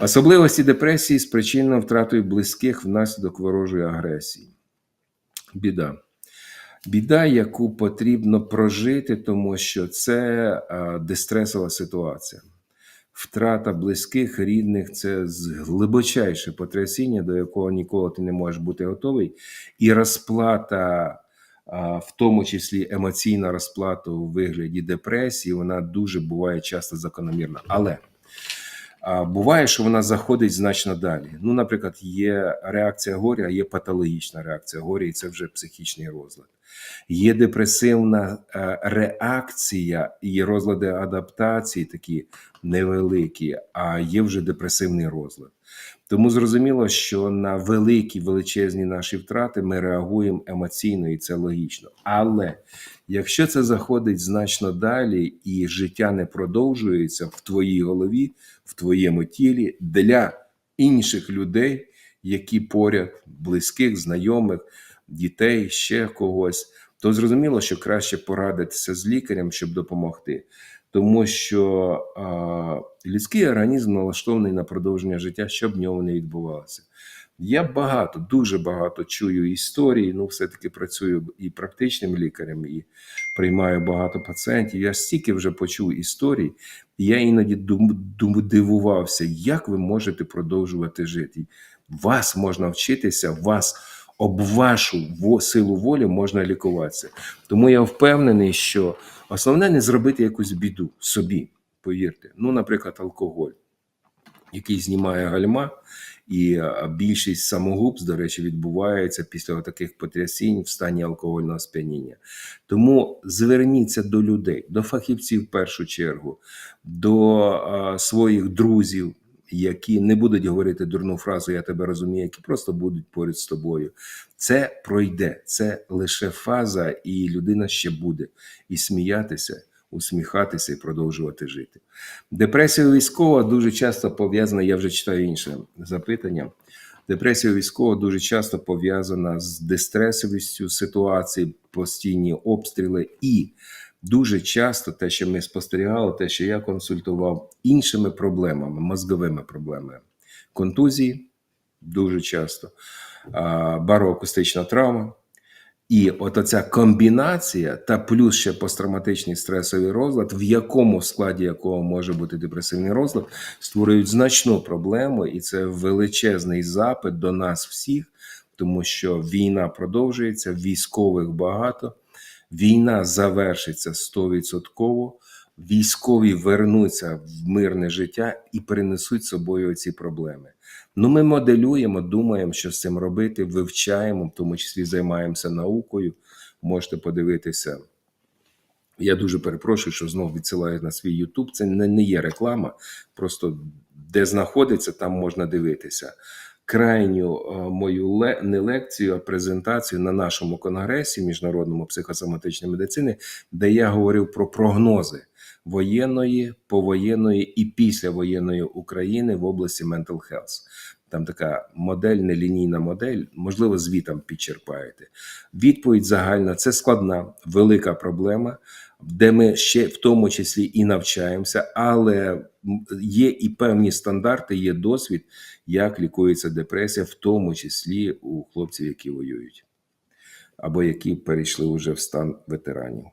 Особливості депресії спричинено втратою близьких внаслідок ворожої агресії. Біда. Біда, яку потрібно прожити, тому що це е, дистресова ситуація. Втрата близьких, рідних це глибочайше потрясіння, до якого ніколи ти не можеш бути готовий. І розплата, в тому числі емоційна розплата у вигляді депресії, вона дуже буває часто закономірна. Але буває, що вона заходить значно далі. Ну, наприклад, є реакція горя, є патологічна реакція горя, і це вже психічний розлад. Є депресивна е, реакція і розлади адаптації такі невеликі, а є вже депресивний розлад. Тому зрозуміло, що на великі величезні наші втрати ми реагуємо емоційно, і це логічно. Але якщо це заходить значно далі, і життя не продовжується в твоїй голові, в твоєму тілі для інших людей, які поряд, близьких, знайомих, дітей, ще когось, то зрозуміло, що краще порадитися з лікарем, щоб допомогти. Тому що а, людський організм налаштований на продовження життя, що б в ньому не відбувалося. Я багато, дуже багато чую історій. Ну, все-таки працюю і практичним лікарем, і приймаю багато пацієнтів. Я стільки вже почув історій, і я іноді дивувався, як ви можете продовжувати жити. Вас можна вчитися, вас об вашу силу волі можна лікуватися. Тому я впевнений, що основне не зробити якусь біду собі, повірте. Ну, наприклад, алкоголь, який знімає гальма, і е, більшість самогубств, до речі, відбувається після таких потрясінь в стані алкогольного сп'яніння. Тому зверніться до людей, до фахівців в першу чергу, до е, своїх друзів, які не будуть говорити дурну фразу Я тебе розумію, які просто будуть поряд з тобою. Це пройде, це лише фаза, і людина ще буде і сміятися, усміхатися і продовжувати жити. Депресія військова дуже часто пов'язана. Я вже читаю інше запитання. Депресія військова дуже часто пов'язана з дистресовістю ситуації, постійні обстріли, і дуже часто те, що ми спостерігали, те, що я консультував, іншими проблемами, мозговими проблемами, контузії дуже часто, бароакустична травма. І от оця комбінація та плюс ще посттравматичний стресовий розлад, в якому складі якого може бути депресивний розлад, створюють значну проблему, і це величезний запит до нас всіх, тому що війна продовжується, військових багато, війна завершиться 100%, військові вернуться в мирне життя і принесуть з собою ці проблеми. Ну, ми моделюємо, думаємо, що з цим робити, вивчаємо, в тому числі займаємося наукою. Можете подивитися. Я дуже перепрошую, що знову відсилаю на свій Ютуб. Це не, не є реклама, просто де знаходиться, там можна дивитися. Крайню е, мою ле, не лекцію, а презентацію на нашому конгресі міжнародному психосоматичної медицини, де я говорив про прогнози воєнної, повоєнної і післявоєнної України в області mental health. Там така модель, нелінійна модель, можливо, звітом підчерпаєте. Відповідь загальна це складна, велика проблема, де ми ще в тому числі і навчаємося, але є і певні стандарти, є досвід, як лікується депресія, в тому числі у хлопців, які воюють, або які перейшли вже в стан ветеранів.